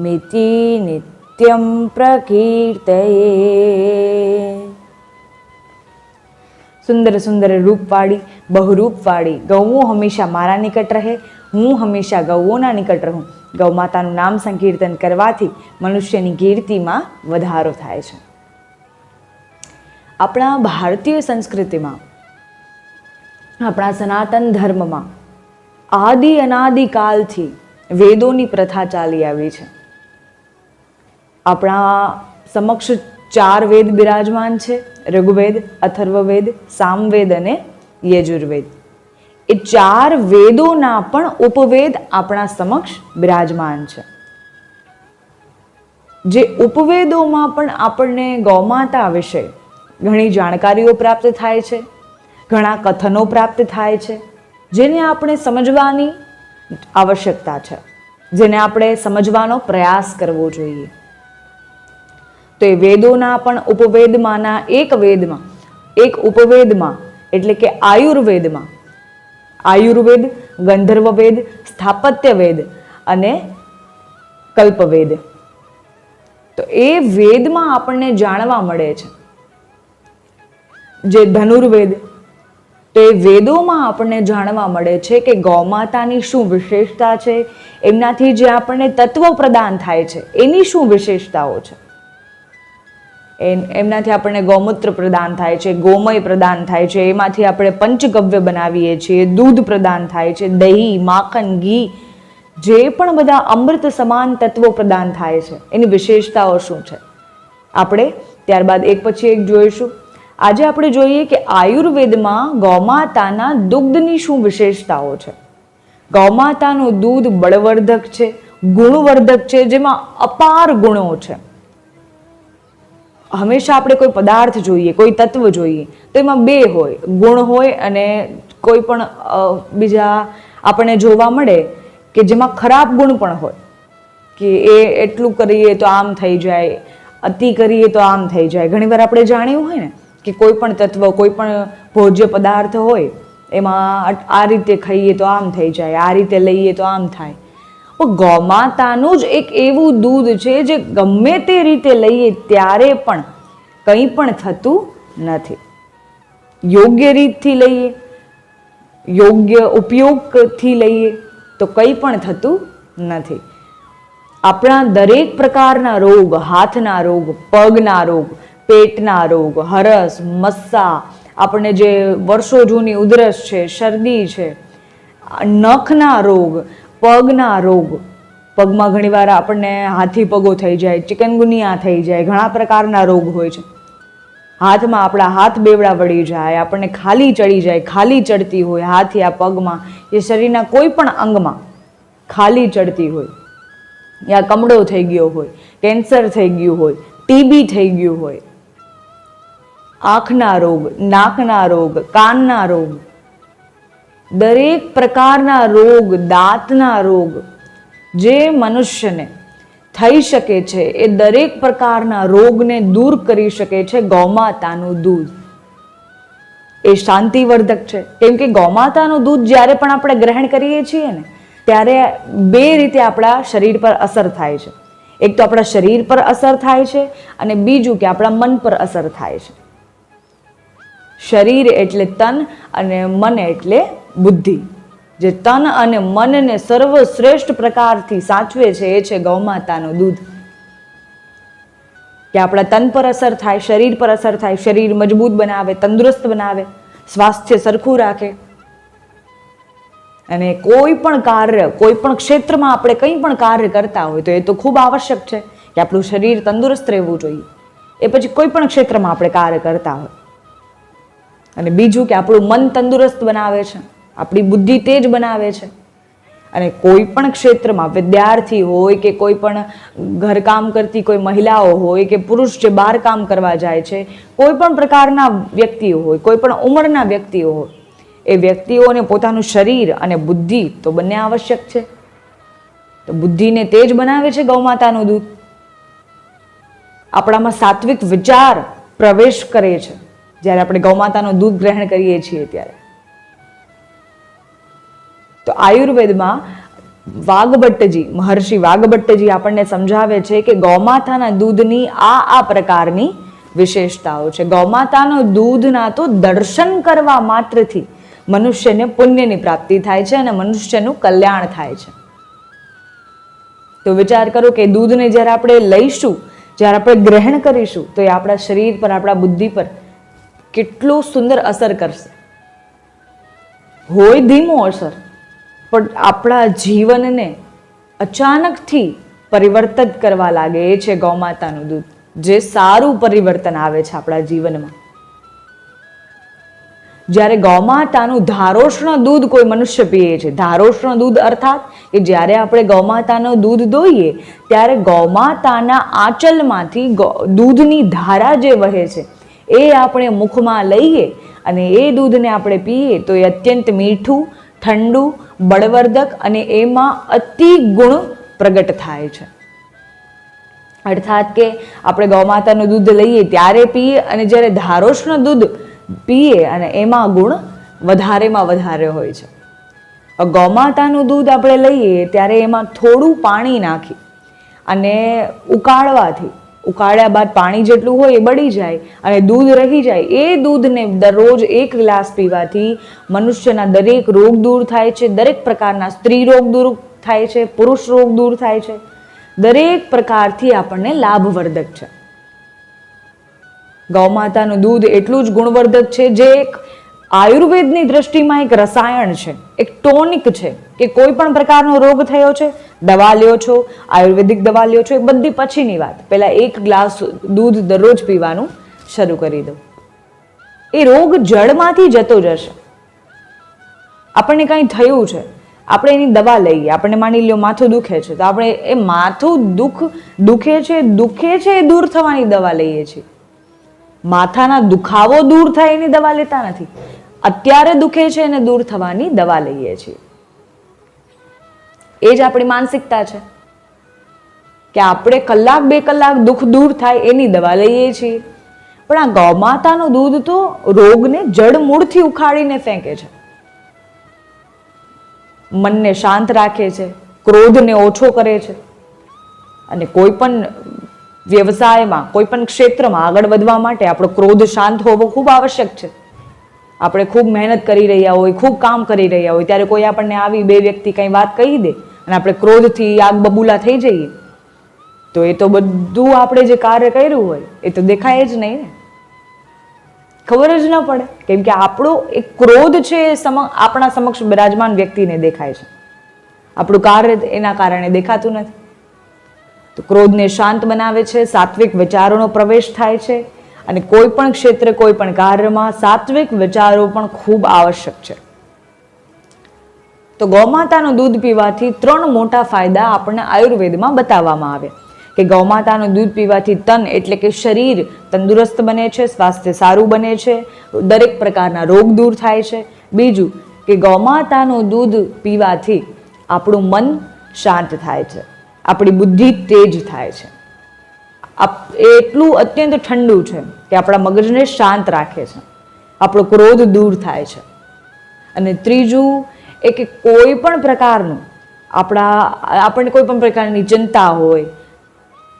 મિતિ નિત્યમ પ્રકીર્તયે સુંદર સુંદર રૂપવાળી બહુરૂપવાળી ગૌઓ હંમેશા મારા નિકટ રહે હું હંમેશા ગૌઓના નિકટ રહું ગૌ માતાનું નામ સંકીર્તન કરવાથી મનુષ્યની કીર્તિમાં વધારો થાય છે. આપણા ભારતીય સંસ્કૃતિમાં, આપણા સનાતન ધર્મમાં, આદિ અનાદિકાલથી વેદોની પ્રથા ચાલી આવી છે. આપણા સમક્ષ ચાર વેદ બિરાજમાન છે. ઋગ્વેદ, અથર્વવેદ, સામવેદ અને યજુર્વેદ. એ ચાર વેદોના પણ ઉપવેદ આપણા સમક્ષ બિરાજમાન છે. જે ઉપવેદોમાં પણ આપણને ગૌમાતા વિશે ઘણી જાણકારીઓ પ્રાપ્ત થાય છે, ઘણા કથનો પ્રાપ્ત થાય છે, જેને આપણે સમજવાની આવશ્યકતા છે, જેને આપણે સમજવાનો પ્રયાસ કરવો જોઈએ. તો એ વેદોના પણ ઉપવેદમાંના એક વેદમાં, એક ઉપવેદમાં, એટલે કે આયુર્વેદમાં. આયુર્વેદ, ગંધર્વવેદ સ્થાપત્ય વેદ અને કલ્પવેદ. તો એ વેદમાં આપણને જાણવા મળે છે. જે ધનુર્વેદ, તો એ વેદોમાં આપણને જાણવા મળે છે કે ગૌમાતાની શું વિશેષતા છે, એમનાથી જે આપણને તત્વો પ્રદાન થાય છે, એની શું વિશેષતાઓ છે. એમ- એમનાથી આપણને ગૌમૂત્ર પ્રદાન થાય છે, ગોમય પ્રદાન થાય છે, એમાંથી આપણે પંચગવ્ય બનાવીએ છીએ, દૂધ પ્રદાન થાય છે, દહીં માખણ ઘી, જે પણ બધા અમૃત સમાન તત્વો પ્રદાન થાય છે. એની વિશેષતાઓ શું છે? આપણે ત્યારબાદ એક પછી એક જોઈશું. આજે આપણે જોઈએ કે આયુર્વેદમાં ગૌમાતાના દુગ્ધની શું વિશેષતાઓ છે? ગૌમાતાનું દૂધ બળવર્ધક છે, ગુણવર્ધક છે, જેમાં અપાર ગુણો છે. હંમેશા આપણે કોઈ પદાર્થ જોઈએ, કોઈ તત્વ જોઈએ, તો એમાં બે હોય. ગુણ હોય અને કોઈ પણ બીજા આપણને જોવા મળે કે જેમાં ખરાબ ગુણ પણ હોય. કે એ એટલું કરીએ તો આમ થઈ જાય, અતિ કરીએ તો આમ થઈ જાય. ઘણીવાર આપણે જાણ્યું હોય ને કે કોઈ પણ તત્વ, કોઈ પણ ભોજ્ય પદાર્થ હોય, એમાં આ રીતે ખાઈએ તો આમ થઈ જાય, આ રીતે લઈએ તો આમ થાય. પણ ગૌમાતાનું જ એક એવું દૂધ છે જે ગમે તે રીતે લઈએ ત્યારે પણ કંઈ પણ થતું નથી. યોગ્ય રીતથી લઈએ, યોગ્ય ઉપયોગથી લઈએ તો કંઈ પણ થતું નથી. આપણા દરેક પ્રકારના રોગ, હાથના રોગ, પગના રોગ, પેટના રોગ, હરસ, મસ્સા આપણને જે વર્ષો જૂની ઉધરસ છે, શરદી છે, નખના રોગ પગના રોગ. પગમાં ઘણીવાર આપણને હાથી પગો થઈ જાય, ચિકનગુનિયા થઈ જાય, ઘણા પ્રકારના રોગ હોય છે. હાથમાં આપણા હાથ બેવડા વળી જાય, આપણને ખાલી ચડી જાય, ખાલી ચડતી હોય, હાથ યા પગમાં, એ શરીરના કોઈ પણ અંગમાં ખાલી ચડતી હોય. યા કમળો થઈ ગયો હોય, કેન્સર થઈ ગયું હોય, ટીબી થઈ ગયું હોય. આંખના રોગ, નાકના રોગ, કાનના રોગ દરેક પ્રકારના રોગ, દાંતના રોગ જે મનુષ્યને થઈ શકે છે, એ દરેક પ્રકારના રોગને દૂર કરી શકે છે ગૌમાતાનું દૂધ. એ શાંતિવર્ધક છે. કેમ કે ગૌમાતાનું દૂધ જ્યારે પણ આપણે ગ્રહણ કરીએ છીએ ને, ત્યારે બે રીતે આપણા શરીર પર અસર થાય છે. એક તો આપણા શરીર પર અસર થાય છે અને બીજું કે આપણા મન પર અસર થાય છે. શરીર એટલે તન અને મન એટલે બુદ્ધિ, જે તન અને મનને સર્વશ્રેષ્ઠ પ્રકારથી સાચવે છે, એ છે ગૌમાતાનું દૂધ. કે આપણા તન પર અસર થાય, શરીર પર અસર થાય, શરીર મજબૂત બનાવે, તંદુરસ્ત બનાવે, સ્વાસ્થ્ય સરખું રાખે. અને કોઈ પણ કાર્ય, કોઈ પણ ક્ષેત્રમાં આપણે કંઈ પણ કાર્ય કરતા હોય, તો એ તો ખૂબ આવશ્યક છે કે આપણું શરીર તંદુરસ્ત રહેવું જોઈએ. એ પછી કોઈ પણ ક્ષેત્રમાં આપણે કાર્ય કરતા હોય. અને બીજું કે આપણું મન તંદુરસ્ત બનાવે છે. આપણી બુદ્ધિ તે જ બનાવે છે. અને કોઈ પણ ક્ષેત્રમાં વિદ્યાર્થી હોય કે કોઈ પણ ઘરકામ કરતી કોઈ મહિલાઓ હોય કે પુરુષ જે બહાર કામ કરવા જાય છે, કોઈ પણ પ્રકારના વ્યક્તિઓ હોય, કોઈ પણ ઉંમરના વ્યક્તિઓ હોય, એ વ્યક્તિઓને પોતાનું શરીર અને બુદ્ધિ તો બંને આવશ્યક છે. તો બુદ્ધિને તે જ બનાવે છે ગૌમાતાનું દૂધ આપણામાં સાત્વિક વિચાર પ્રવેશ કરે છે. જ્યારે આપણે ગૌમાતાનું દૂધ ગ્રહણ કરીએ છીએ ત્યારે. તો આયુર્વેદમાં વાઘભટ્ટજી મહર્ષિ વાઘભટ્ટજી આપણને સમજાવે છે કે ગૌમાતાના દૂધની આ આ પ્રકારની વિશેષતાઓ છે. ગૌમાતાનો દૂધના તો દર્શન કરવા માત્રથી મનુષ્યને પુણ્યની પ્રાપ્તિ થાય છે અને મનુષ્યનું કલ્યાણ થાય છે. તો વિચાર કરો કે દૂધને જ્યારે આપણે લઈશું, જ્યારે આપણે ગ્રહણ કરીશું, તો એ આપણા શરીર પર, આપણા બુદ્ધિ પર કેટલું સુંદર અસર કરશે. હોય ધીમો અસર. પણ આપણા જીવનને અચાનકથી પરિવર્તિત કરવા લાગે એ છે ગૌમાતાનું દૂધ જે સારું પરિવર્તન આવે છે આપણા જીવનમાં. જ્યારે ગૌમાતાનું ધારોષ્ણ દૂધ કોઈ મનુષ્ય પીએ છે, ધારોષ્ણ દૂધ અર્થાત કે જ્યારે આપણે ગૌમાતાનું દૂધ દોઈએ, ત્યારે ગૌમાતાના આંચલમાંથી દૂધની ધારા જે વહે છે, એ આપણે મુખમાં લઈએ અને એ દૂધને આપણે પીએ તો એ અત્યંત મીઠું, ઠંડુ બળવર્ધક અને એમાં અતિ ગુણ પ્રગટ થાય છે. અર્થાત કે આપણે ગૌમાતાનું દૂધ લઈએ ત્યારે પીએ અને જ્યારે ધારોષ્ણ દૂધ પીએ અને એમાં ગુણ વધારેમાં વધારે હોય છે. ગૌમાતાનું દૂધ આપણે લઈએ ત્યારે એમાં થોડું પાણી નાખી અને ઉકાળવાથી ઉકાળ્યા બાદ પાણી જેટલું હોય એ બળી જાય અને દૂધ રહી જાય, એ દૂધને દરરોજ એક ગ્લાસ પીવાથી મનુષ્યના દરેક રોગ દૂર થાય છે, દરેક પ્રકારના સ્ત્રી રોગ દૂર થાય છે, પુરુષ રોગ દૂર થાય છે. દરેક પ્રકારથી આપણને લાભવર્ધક છે. ગૌમાતાનું દૂધ એટલું જ ગુણવર્ધક છે જે એક આયુર્વેદની દ્રષ્ટિમાં એક રસાયણ છે, એક ટોનિક છે કે કોઈ પણ પ્રકારનો રોગ થયો છે, દવા લ્યો છો, આયુર્વેદિક દવા લ્યો છો, એ બધી પછીની વાત. પહેલાં એક ગ્લાસ દૂધ દરરોજ પીવાનું શરૂ કરી દો. એ રોગ જળમાંથી જતો જશે. આપણને કંઈ થયું છે, આપણે એની દવા લઈએ આપણે માની લ્યો માથું દુખે છે, તો આપણે એ માથું દુખ, દુખે છે દુખે છે એ દૂર થવાની દવા લઈએ છીએ. માથાના દુખાવો દૂર થાય એની દવા લેતા નથી. અત્યારે દુખે છે એને દૂર થવાની દવા લઈએ છીએ. એ જ આપણી માનસિકતા છે. કે આપણે કલાક બે કલાક દુઃખ દૂર થાય એની દવા લઈએ છીએ. પણ આ ગૌમાતાનું દૂધ તો રોગને જડમૂળથી ઉખાડીને ફેંકે છે. મનને શાંત રાખે છે, ક્રોધને ઓછો કરે છે. અને કોઈ પણ વ્યવસાયમાં, કોઈ પણ ક્ષેત્રમાં આગળ વધવા માટે આપણો ક્રોધ શાંત હોવો ખૂબ આવશ્યક છે. આપણે ખૂબ મહેનત કરી રહ્યા હોય, ખૂબ કામ કરી રહ્યા હોય, ત્યારે કોઈ આપણને આવી બે વ્યક્તિ કંઈ વાત કહી દે અને આપણે ક્રોધથી આગ બબૂલા થઈ જઈએ. તો એ તો બધું આપણે જે કાર્ય કર્યું હોય, એ તો દેખાય જ નહીં ને. ખબર જ ન પડે. કેમ કે આપણો એક ક્રોધ છે એ સમ, આપણા સમક્ષ બિરાજમાન વ્યક્તિને દેખાય છે. આપણું કાર્ય એના કારણે દેખાતું નથી. તો ક્રોધને શાંત બનાવે છે, સાત્વિક વિચારોનો પ્રવેશ થાય છે અને કોઈ પણ ક્ષેત્રે, કોઈ પણ કાર્યમાં સાત્વિક વિચારો પણ ખૂબ આવશ્યક છે. તો ગૌમાતાનું દૂધ પીવાથી ત્રણ મોટા ફાયદા આપણને આયુર્વેદમાં બતાવવામાં આવે કે ગૌમાતાનું દૂધ પીવાથી તન એટલે કે શરીર તંદુરસ્ત બને છે, સ્વાસ્થ્ય સારું બને છે, દરેક પ્રકારના રોગ દૂર થાય છે. બીજું કે ગૌમાતાનું દૂધ પીવાથી આપણું મન શાંત થાય છે. આપણી બુદ્ધિ તેજ થાય છે. એટલું અત્યંત ઠંડુ છે કે આપણા મગજને શાંત રાખે છે. આપણો ક્રોધ દૂર થાય છે. અને ત્રીજું એ કે કોઈ પણ પ્રકારનું આપણા, આપણને કોઈ પણ પ્રકારની ચિંતા હોય,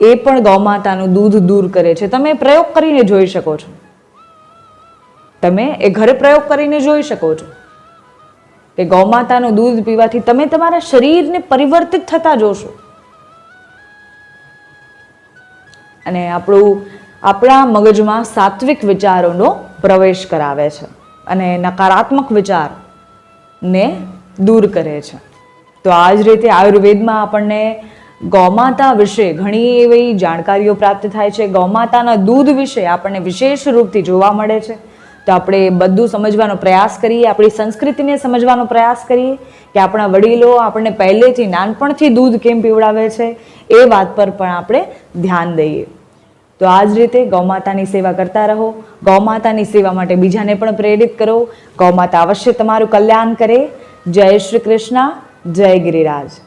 એ પણ ગૌમાતાનું દૂધ દૂર કરે છે. તમે પ્રયોગ કરીને જોઈ શકો છો. તમે એ ઘરે પ્રયોગ કરીને જોઈ શકો છો કે ગૌમાતાનું દૂધ પીવાથી તમે તમારા શરીરને પરિવર્તિત થતા જોશો. અને આપણું, આપણા મગજમાં સાત્વિક વિચારોનો પ્રવેશ કરાવે છે અને નકારાત્મક વિચારને દૂર કરે છે. તો આ જ રીતે આયુર્વેદમાં આપણને ગૌમાતા વિશે ઘણી એવી જાણકારીઓ પ્રાપ્ત થાય છે. ગૌમાતાના દૂધ વિશે આપણને વિશેષ રૂપથી જોવા મળે છે. તો આપણે બધું સમજવાનો પ્રયાસ કરીએ, આપણી સંસ્કૃતિને સમજવાનો પ્રયાસ કરીએ કે આપણા વડીલો આપણને પહેલેથી નાનપણથી દૂધ કેમ પીવડાવે છે એ વાત પર પણ આપણે ધ્યાન દઈએ. તો આ જ રીતે ગૌમાતાની સેવા કરતા રહો ગૌમાતાની સેવા માટે બીજાને પણ પ્રેરિત કરો. ગૌમાતા અવશ્ય તમારું કલ્યાણ કરે. જય શ્રી કૃષ્ણ, જય ગિરિરાજ.